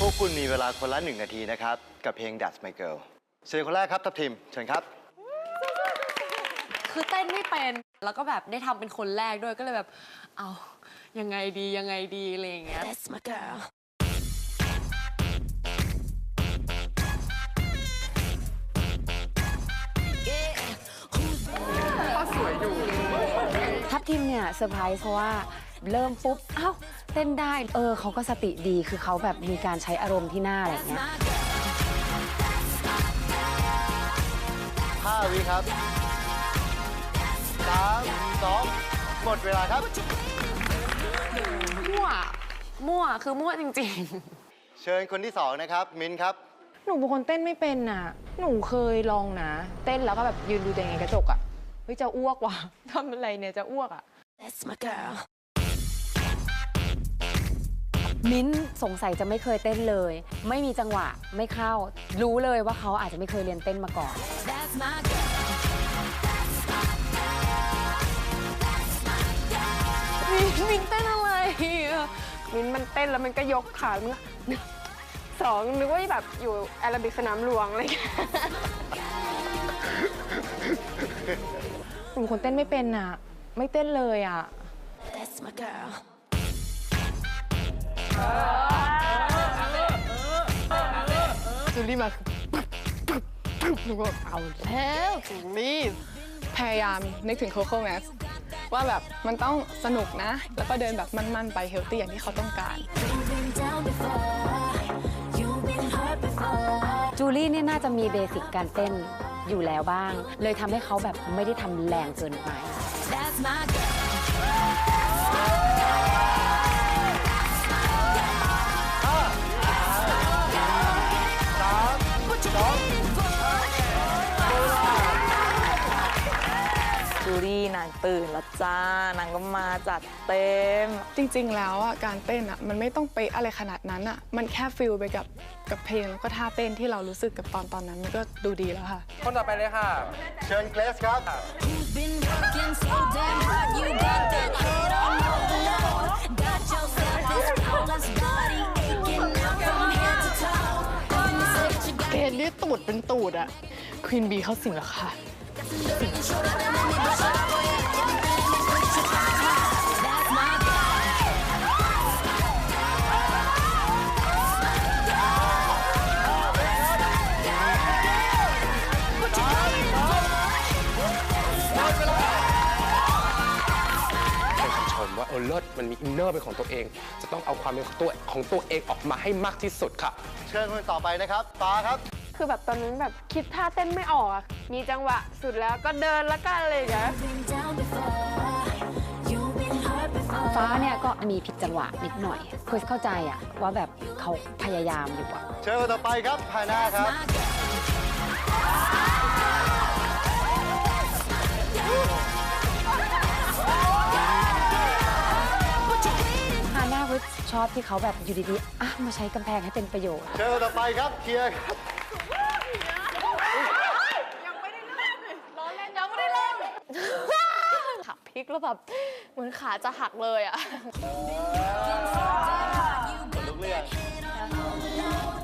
พวกคุณมีเวลาคนละหนึ่งนาทีนะครับ กับเพลง That's My Girl เชิญคนแรกครับทัพทีมเชิญครับ คือเต้นไม่เป็น แล้วก็แบบได้ทำเป็นคนแรกด้วยก็เลยแบบ เอายังไงดียังไงดีอะไรอย่างเงี้ย That's my girl. ทัพทีมเนี่ยเซอร์ไพรส์เพราะว่าเริ่มปุ๊บ อ้าว เต้นได้ เออเขาก็สติดีคือเขาแบบมีการใช้อารมณ์ที่หน้าอะไรอย่างเงี้ย5วิครับ3 2หมดเวลาครับ มั่ว มั่วคือมั่วจริงเชิญคนที่2นะครับ มินครับ หนูเป็นคนเต้นไม่เป็นน่ะ หนูเคยลองนะ เต้นแล้วก็แบบยืนดูตัวเองในกระจกอะเฮ้ยจะอ้วกว่ะ ทำอะไรเนี่ยจะอ้วกอะ That's my girl. มิ้นท์สงสัยจะไม่เคยเต้นเลย ไม่มีจังหวะไม่เข้า รู้เลยว่าเขาอาจจะไม่เคยเรียนเต้นมาก่อน That's my girl. มินมินเต้นอะไรอะมินมันเต้นแล้วมันก็ยกขามันก็สองนึกว่าแบบอยู่แอโรบิกสนามหลวงอะไรอย่างเงี้ยหนูเป็นคนเต้นไม่เป็นน่ะ ไม่เต้นเลยอะ That's my girl. จูลี่มาหนูก็เอาแล้วจูลี่พยายามนึกถึงโคโค่แม็กซ์ว่าแบบมันต้องสนุกนะ แล้วก็เดินแบบมั่น ๆ ไปเฮลตี้อย่างที่เขาต้องการ จูลี่เนี่ยน่าจะมีเบสิกการเต้นอยู่แล้วบ้าง เลยทำให้เขาแบบไม่ได้ทำแรงเกินไป ตื่นแล้วจ้านางก็มาจัดเต็ม จริง ๆ แล้วอะการเต้นอะมันไม่ต้องไปะอะไรขนาดนั้นอะมันแค่ฟิลไปกับกับเพลงแล้วก็ท่าเต้นที่เรารู้สึกกับตอนตอนนั้นมันก็ดูดีแล้วค่ะ คนต่อไปเลยค่ะ เชิญเกรซครับ Who's been working so damn hard? You got that head on overload. Got yourself this flawless body aching out from head to toe. And you said you got เกดเรียกตูดเป็นตูดอะควีนบีเข้าสิงแล้วค่ะ That's คำชมว่าเออเลิศมันมีอินเนอร์เป็นของตัวเอง จะต้องเอาความเป็นของตัวของตัวเองออกมาให้มากที่สุดค่ะ เชิญคนต่อไปนะครับฟ้าครับ คือแบบตอนนั้นแบบคิดท่าเต้นไม่ออกอะมีจังหวะสุดแล้วก็เดินแล้วก็อะไรอย่างเงี้ย Been down before. You've been hurt before. ฟ้าเนี่ยก็มีผิดจังหวะนิดหน่อยเพื่อเข้าใจอะว่าแบบเขาพยายามอยู่อะเชิญคนต่อไปครับฮาน่าครับ My อบที่เขาแบบอยู่ดีๆอะมาใช้กำแพงให้เป็นประโยชน์เชิญคนต่อไปครับเคียร์ครับๆขับพลิกแล้วแบบเหมือนขาจะหักเลยอะลุกเรียง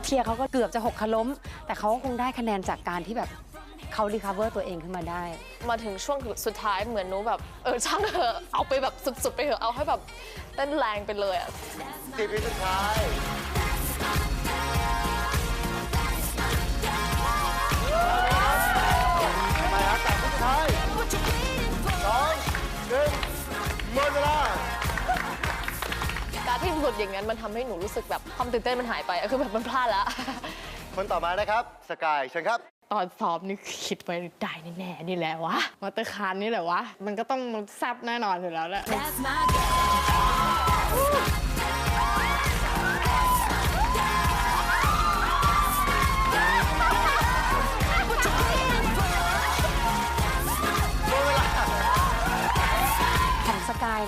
เทียร์เขาก็เกือบจะหกขล้ม แต่เขาก็คงได้คะแนนจากการที่แบบ เขารีคาเวอร์ตัวเองขึ้นมาได้ มาถึงช่วงสุดท้ายเหมือนหนูแบบ เออช่างเถอะเอาไปแบบสุดๆ ไปเถอะเอาให้แบบเต้นแรงไปเลยอะสิบวิสุดท้ายไปครับแต่สุดท้ายสองหนึ่งหมดเวลาการที่หลุดอย่างนั้นมันทำให้หนูรู้สึกแบบความตื่นเต้นมันหายไปอะคือแบบมันพลาดแล้วคนต่อมานะครับ สกายเชิญครับ ตอนซ้อมนี่คิดไว้ได้แน่ๆนี่แหละวะมาเตอร์คานนี่แหละวะ มันก็ต้องแซบแน่นอนอยู่แล้วแหละ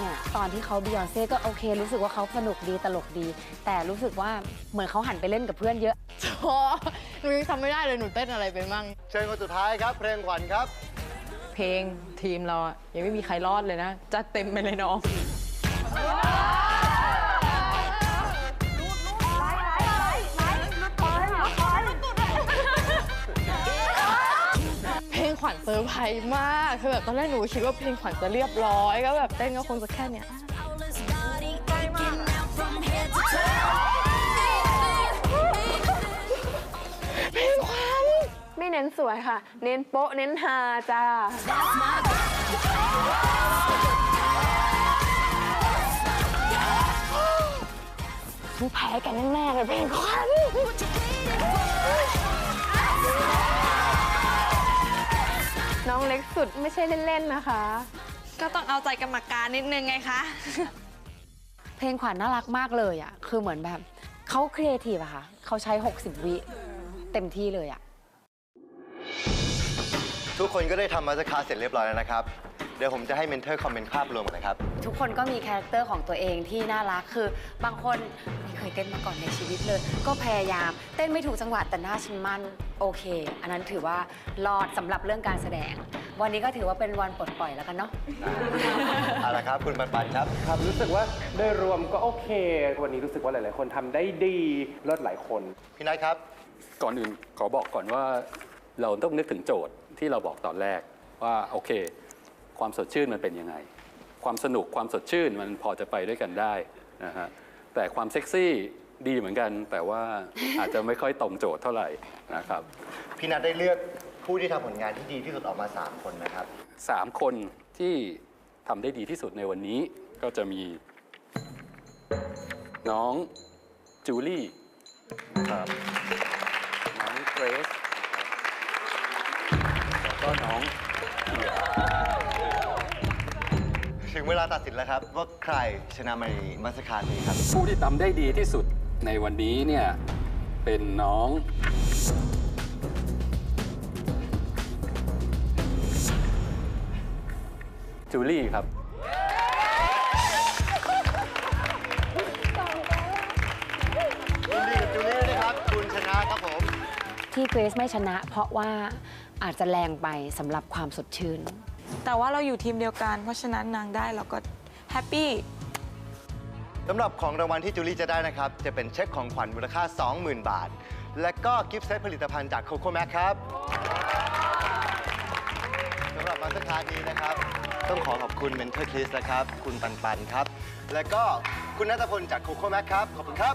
เนี่ยตอนที่เขาบิยอนเซ่ก็โอเค รู้สึกว่าเขาสนุกดีตลกดี แต่รู้สึกว่าเหมือนเขาหันไปเล่นกับเพื่อนเยอะโอ้หนูยังทำไม่ได้เลยหนูเต้นอะไรไปมั่งเชิญคนสุดท้ายครับ เพลงขวัญครับ เพลงทีมเราอะยังไม่มีใครรอดเลยนะจัดเต็มไปเลยน้อง เซอร์ไพรส์มากคือแบบตอนแรกหนูคิดว่าเพลงขวัญจะเรียบร้อย ก็แบบเต้นก็คงจะแค่เนี้ย All this body aching out from head to toe. เพลงขวัญไม่เน้นสวยค่ะ เน้นโป๊ะเน้นฮาจ้า That's my girl. แพ้กันแน่ๆเลยเพลงขวัญ น้องเล็กสุดไม่ใช่เล่น ๆ นะคะ ก็ต้องเอาใจกรรมการนิดนึงไงคะ เพลงขวัญน่ารักมากเลยอะ คือเหมือนแบบเขาครีเอทีฟอะค่ะ เขาใช้ 60 วิเต็มที่เลยอะทุกคนก็ได้ทำมาสคาเสร็จเรียบร้อยแล้วนะครับ เดี๋ยวผมจะให้เมนเทอร์คอมเมนต์ภาพรวมก่อนนะครับ ทุกคนก็มีคาแรคเตอร์ของตัวเองที่น่ารักคือบางคนไม่เคยเต้นมาก่อนในชีวิตเลย ก็พยายาม เต้นไม่ถูกจังหวะแต่หน้าฉันมั่นโอเค อันนั้นถือว่ารอดสำหรับเรื่องการแสดง วันนี้ก็ถือว่าเป็นวันปลดปล่อยแล้วกันเนาะ เอาละครับ คุณปันปันครับ ครับรู้สึกว่าโดยรวมก็โอเค วันนี้รู้สึกว่าหลาย ๆ คนทำได้ดีเลิศหลายคน พี่นัทครับ ก่อนอื่นขอบอกก่อนว่า เราต้องนึกถึงโจทย์ที่เราบอกตอนแรกว่าโอเค ความสดชื่นมันเป็นยังไง ความสนุกความสดชื่นมันพอจะไปด้วยกันได้นะฮะแต่ความเซ็กซี่ดีเหมือนกัน แต่ว่าอาจจะไม่ค่อยตรงโจทย์เท่าไหร่นะครับพี่นัทได้เลือกผู้ที่ทำผลงานที่ดีที่สุดออกมา 3 คนนะครับสามคนที่ทำได้ดีที่สุดในวันนี้ก็จะมี น้องจูลี่นะครับน้องเกรซนะครับแล้วก็น้องเทีย ถึงเวลาตัดสินแล้วครับ ว่าใครชนะมาในมาสคานี้ครับ ผู้ที่ทำได้ดีที่สุดในวันนี้เนี่ย เป็นน้อง จูลี่ครับ ยินดีกับจูลี่ด้วยนะครับ คุณชนะครับผม ที่เกรซไม่ชนะ เพราะว่าอาจจะแรงไปสำหรับความสดชื่น แต่ว่าเราอยู่ทีมเดียวกัน เพราะฉะนั้นนางได้เราก็แฮปปี้ สำหรับของรางวัลที่จูลี่จะได้นะครับ จะเป็นเช็คของขวัญมูลค่า 20,000 บาท และก็กิฟต์เซตผลิตภัณฑ์จากโคโค่แมคครับสำหรับมาสเตอร์คาร์ดนี้นะครับ ต้องขอขอบคุณเมนเทอร์คริสนะครับ คุณปันปันครับ และก็คุณนัทพลจากโคโค่แมคครับ ขอบคุณครับ